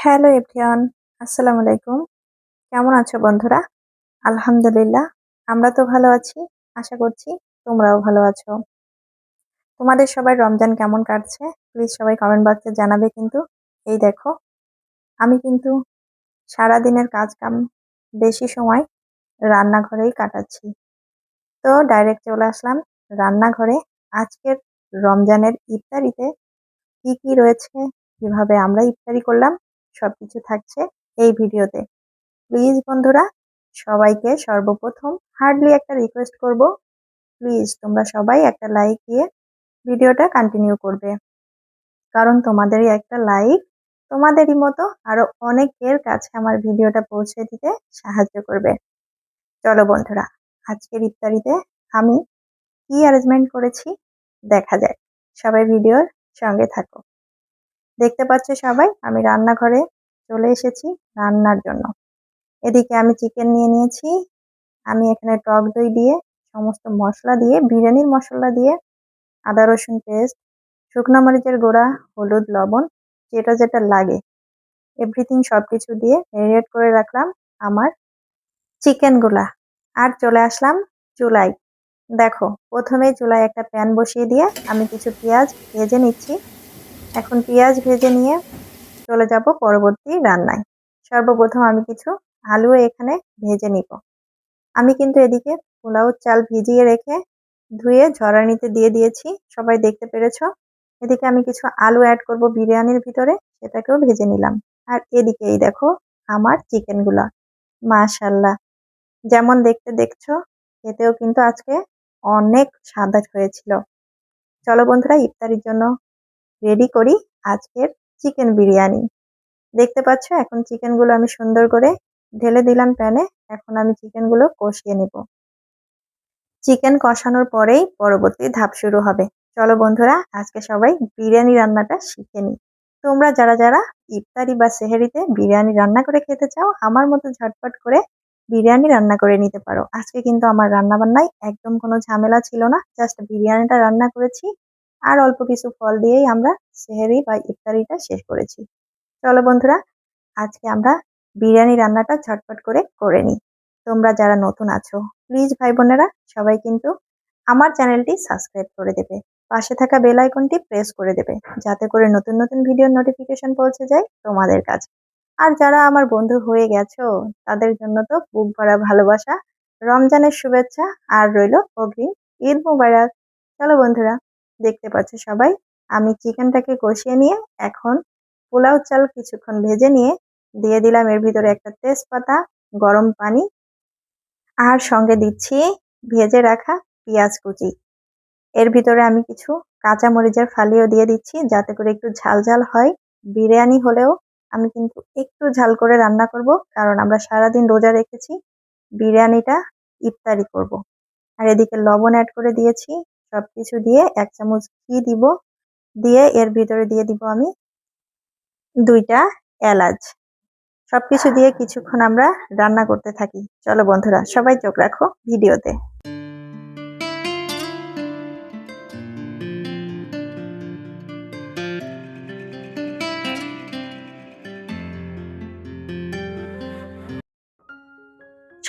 Hello everyone, আসসালামু আলাইকুম। কেমন আছো বন্ধুরা? আলহামদুলিল্লাহ, আমরা তো ভালো আছি, আশা করছি তোমরাও ভালো আছো। তোমাদের সবাই রমজান কেমন কাটছে? প্লিজ সবাই কমেন্ট বক্সে জানাবে কিন্তু। এই দেখো, আমি কিন্তু সারা দিনের কাজ কাম বেশি সময় রান্নাঘরেই কাটাচ্ছি। তো ডাইরেক্ট চলে আসলাম রান্নাঘরে। আজকের রমজানের ইফতারিতে কি কি রয়েছে? কীভাবে আমরা ইফতারি করলাম? সবকিছু থাকছে এই ভিডিওতে। প্লিজ বন্ধুরা, সবাইকে সর্বপ্রথম হার্ডলি একটা রিকোয়েস্ট করব। প্লিজ তোমরা সবাই একটা লাইক দিয়ে ভিডিওটা কন্টিনিউ করবে। কারণ তোমাদেরই একটা লাইক তোমাদেরই মতো আরও অনেকের কাছে আমার ভিডিওটা পৌঁছে দিতে সাহায্য করবে। চলো বন্ধুরা, আজকের ইফতারিতে আমি কি অ্যারেঞ্জমেন্ট করেছি দেখা যায় সবাই ভিডিওর সঙ্গে থাকো। দেখতে পাচ্ছ সবাই? আমি রান্নাঘরে চলে এসেছি রান্নার জন্য। এদিকে আমি চিকেন নিয়ে নিয়েছি। আমি এখানে টক দই দিয়ে, সমস্ত মশলা দিয়ে, বিরিয়ানির মশলা দিয়ে, আদা রসুন পেস্ট, শুকনো মরিচের গুঁড়া, হলুদ, লবণ, যেটা যেটা লাগে এভরিথিং সব কিছু দিয়ে রেড করে রাখলাম আমার চিকেনগুলা আর চলে আসলাম চুলাই দেখো, প্রথমে চুলায় একটা প্যান বসিয়ে দিয়ে আমি কিছু পেঁয়াজ ভেজে নিচ্ছি। এখন পেঁয়াজ ভেজে নিয়ে চলে যাব পরবর্তী রান্নায়। সর্বপ্রথম আমি কিছু আলু এখানে ভেজে নিব। আমি কিন্তু এদিকে পোলাও চাল ভিজিয়ে রেখে ধুয়ে ঝরানিতে দিয়ে দিয়েছি, সবাই দেখতে পেরেছ? এদিকে আমি কিছু আলু অ্যাড করব বিরিয়ানির ভিতরে, সেটাকেও ভেজে নিলাম। আর এদিকে এই দেখো আমার চিকেনগুলো। মাশাল্লাহ যেমন দেখতে দেখছ এতেও কিন্তু আজকে অনেক স্বাদ হয়েছিল। চলো বন্ধুরা, ইফতারির জন্য রেডি করি আজকের চিকেন বিরিয়ানি। দেখতে পাচ্ছ, এখন চিকেনগুলো আমি সুন্দর করে ঢেলে দিলাম প্যানে, এখন আমি চিকেনগুলো কষিয়ে নেব। চিকেন কষানোর পরেই পরবর্তী ধাপ শুরু হবে। চলো বন্ধুরা, আজকে সবাই বিরিয়ানি রান্নাটা শিখে নিই। তোমরা যারা যারা ইফতারি বা সেহেরিতে বিরিয়ানি রান্না করে খেতে চাও, আমার মতো ঝটপট করে বিরিয়ানি রান্না করে নিতে পারো। আজকে কিন্তু আমার রান্না বান্নায় একদম কোনো ঝামেলা ছিল না জাস্ট বিরিয়ানিটা রান্না করেছি। আর অল্প কিছু ফল দিয়েই আমরা সেহেরি বা ইফতারিটা শেষ করেছি। চলো বন্ধুরা, আজকে আমরা বিরিয়ানি রান্নাটা ঝটপট করে করে নিই। তোমরা যারা নতুন আছো, প্লিজ ভাই বোনেরা, সবাই কিন্তু আমার চ্যানেলটি সাবস্ক্রাইব করে দেবে। পাশে থাকা বেল আইকনটি প্রেস করে দেবে, যাতে করে নতুন নতুন ভিডিওর নোটিফিকেশন পৌঁছে যায় তোমাদের কাছে। আর যারা আমার বন্ধু হয়ে গেছো, তাদের জন্য তো বুক ভরা ভালোবাসা, রমজানের শুভেচ্ছা, আর রইল অগ্রিম ঈদ মুবারক। চলো বন্ধুরা দেখতে পাচ্ছ সবাই। আমি চিকেনটাকে কষিয়ে নিয়ে এখন পোলাও চাল কিছুক্ষণ ভেজে নিয়ে দিয়ে দিলাম এর ভিতরে একটা তেজপাতা, গরম পানি আর সঙ্গে দিচ্ছি ভেজে রাখা পেঁয়াজ কুচি। এর ভিতরে আমি কিছু কাঁচা মরিচের ফালিও দিয়ে দিচ্ছি যাতে করে একটু ঝাল ঝাল হয়। বিরিয়ানি হলেও আমি কিন্তু একটু ঝাল করে রান্না করব কারণ আমরা সারাদিন রোজা রেখেছি। বিরিয়ানিটা ইফতারি করব। আর এদিকে লবণ অ্যাড করে দিয়েছি। সব কিছু দিয়ে এক চামচ ঘি দিব। দিয়ে এর ভিতরে দিয়ে দিব আমি দুইটা এলাচ। সবকিছু দিয়ে কিছুক্ষণ আমরা রান্না করতে থাকি। চলো বন্ধুরা, সবাই চোখ রাখো ভিডিওতে।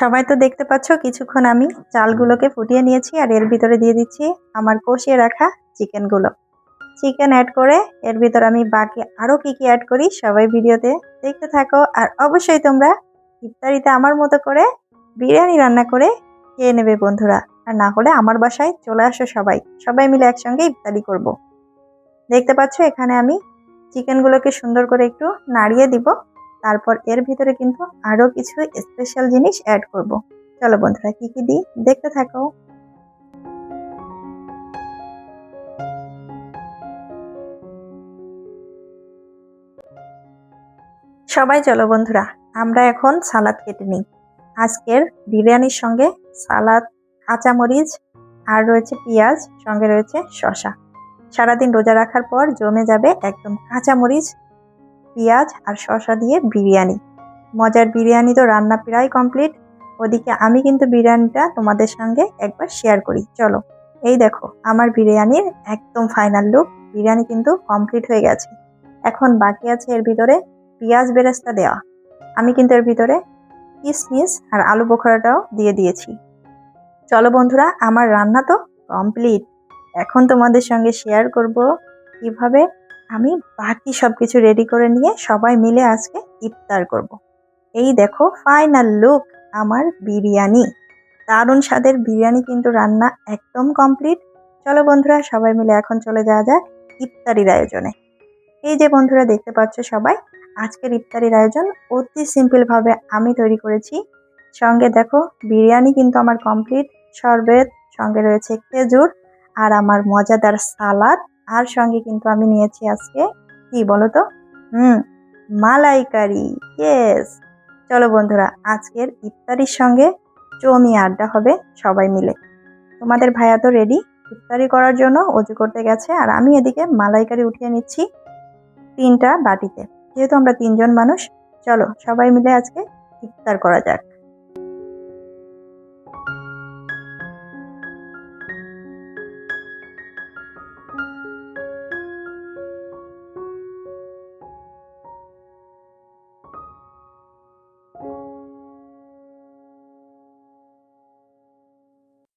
সবাই তো দেখতে পাচ্ছ, কিছুক্ষণ আমি চালগুলোকে ফুটিয়ে নিয়েছি আর এর ভিতরে দিয়ে দিচ্ছি আমার কষিয়ে রাখা চিকেনগুলো। চিকেন অ্যাড করে এর ভিতর আমি বাকি আরও কি কি অ্যাড করি সবাই ভিডিওতে দেখতে থাকো। আর অবশ্যই তোমরা ইফতারিতে আমার মতো করে বিরিয়ানি রান্না করে খেয়ে নেবে বন্ধুরা। আর না হলে আমার বাসায় চলে আসো সবাই। সবাই মিলে একসঙ্গে ইফতারি করব। দেখতে পাচ্ছ এখানে আমি চিকেনগুলোকে সুন্দর করে একটু নাড়িয়ে দিব। তারপর এর ভিতরে কিন্তু আরও কিছু স্পেশাল জিনিস অ্যাড করব। চলো বন্ধুরা, কি কি দিই? দেখতে থাকো। সবাই চলো বন্ধুরা, আমরা এখন সালাদ কেটে নিই। আজকের বিরিয়ানির সঙ্গে সালাদ, কাঁচামরিচ আর রয়েছে পেঁয়াজ, সঙ্গে রয়েছে শশা সারাদিন রোজা রাখার পর জমে যাবে একদম কাঁচামরিচ পেঁয়াজ আর শশা দিয়ে বিরিয়ানি। মজার বিরিয়ানি তো রান্না প্রায় কমপ্লিট ওদিকে আমি কিন্তু বিরিয়ানিটা তোমাদের সঙ্গে একবার শেয়ার করি। চলো, এই দেখো, আমার বিরিয়ানির একদম ফাইনাল লুক বিরিয়ানি কিন্তু কমপ্লিট হয়ে গেছে। এখন বাকি আছে এর ভিতরে পেঁয়াজ বেরেস্তা দেওয়া। আমি কিন্তু এর ভিতরে কিসমিস আর আলু বোখরাটাও দিয়ে দিয়েছি। চলো বন্ধুরা, আমার রান্না তো কমপ্লিট এখন তোমাদের সঙ্গে শেয়ার করব কীভাবে আমি বাকি সব কিছু রেডি করে নিয়ে সবাই মিলে আজকে ইফতার করব। এই দেখো ফাইনাল লুক আমার বিরিয়ানি। দারুণ স্বাদের বিরিয়ানি কিন্তু রান্না একদম কমপ্লিট চলো বন্ধুরা, সবাই মিলে এখন চলে যাওয়া যাক ইফতারির আয়োজনে। এই যে বন্ধুরা, দেখতে পাচ্ছ সবাই, আজকের ইফতারির আয়োজন অতি সিম্পলভাবে আমি তৈরি করেছি। সঙ্গে দেখো, বিরিয়ানি কিন্তু আমার কমপ্লিট শরবত, সঙ্গে রয়েছে খেজুর আর আমার মজাদার সালাদ। আর সঙ্গে কিন্তু আমি নিয়েছি আজকে। কি বলো তো হুম, মালাইকারি ইয়েস চলো বন্ধুরা, আজকের ইফতারির সঙ্গে জমি আড্ডা হবে সবাই মিলে। তোমাদের ভাইয়া তো রেডি ইফতারি করার জন্য, অজু করতে গেছে, আর আমি এদিকে মালাইকারি উঠিয়ে নিচ্ছি তিনটা বাটিতে। যেহেতু আমরা তিনজন মানুষ, চলো সবাই মিলে আজকে ইফতার করা যাক।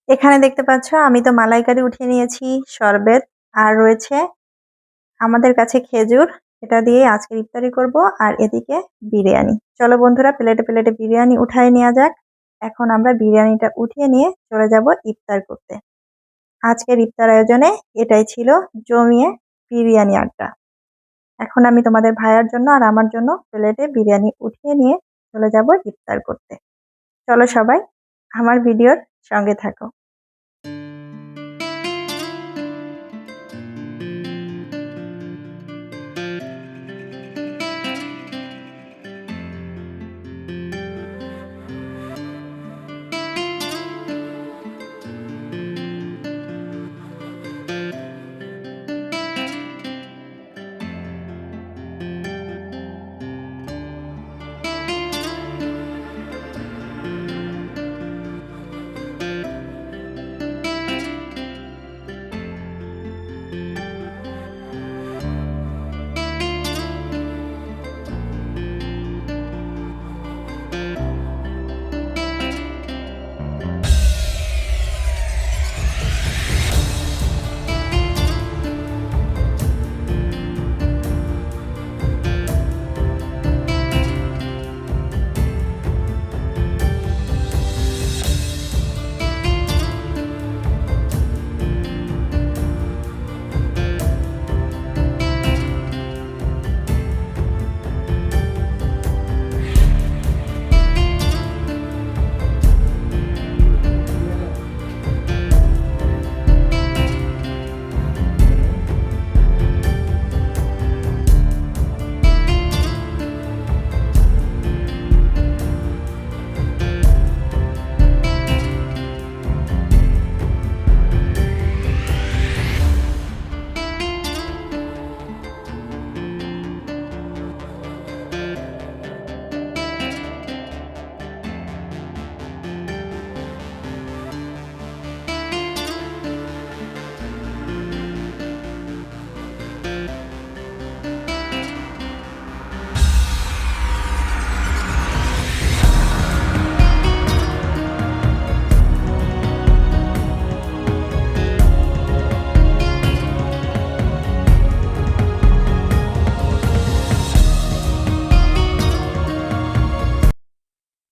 এখানে দেখতে পাচ্ছ, আমি তো মালাইকারি উঠিয়ে নিয়েছি, শরবত, আর রয়েছে আমাদের কাছে খেজুর। এটা দিয়ে আজকে ইফতারি করব, আর এদিকে বিরিয়ানি। চলো বন্ধুরা, প্লেটে প্লেটে বিরিয়ানি উঠাই নেওয়া যাক। এখন আমরা বিরিয়ানিটা উঠিয়ে নিয়ে চলে যাব ইফতার করতে। আজকের ইফতার আয়োজনে এটাই ছিল জমিয়ে বিরিয়ানি আড্ডা। এখন আমি তোমাদের ভাইয়ার জন্য আর আমার জন্য প্লেটে বিরিয়ানি উঠিয়ে নিয়ে চলে যাব ইফতার করতে। চলো সবাই, আমার ভিডিওর সঙ্গে থাকো।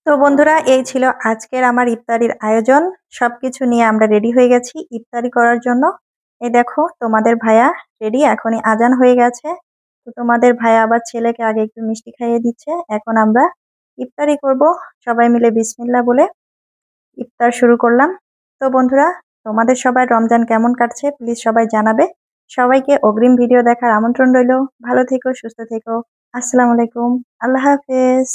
তো বন্ধুরা, এই ছিল আজকের আমার ইফতারির আয়োজন। সব কিছু নিয়ে আমরা রেডি হয়ে গেছি ইফতারি করার জন্য। এই দেখো, তোমাদের ভাইয়া রেডি, এখনই আজান হয়ে গেছে। তো তোমাদের ভাইয়া আবার ছেলেকে আগে একটু মিষ্টি খাইয়ে দিচ্ছে। এখন আমরা ইফতারি করব। সবাই মিলে বিসমিল্লা বলে ইফতার শুরু করলাম। তো বন্ধুরা, তোমাদের সবাই রমজান কেমন কাটছে প্লিজ সবাই জানাবে। সবাইকে অগ্রিম ভিডিও দেখার আমন্ত্রণ রইল। ভালো থেকো, সুস্থ থেকো। আসসালামু আলাইকুম। আল্লাহ হাফেজ।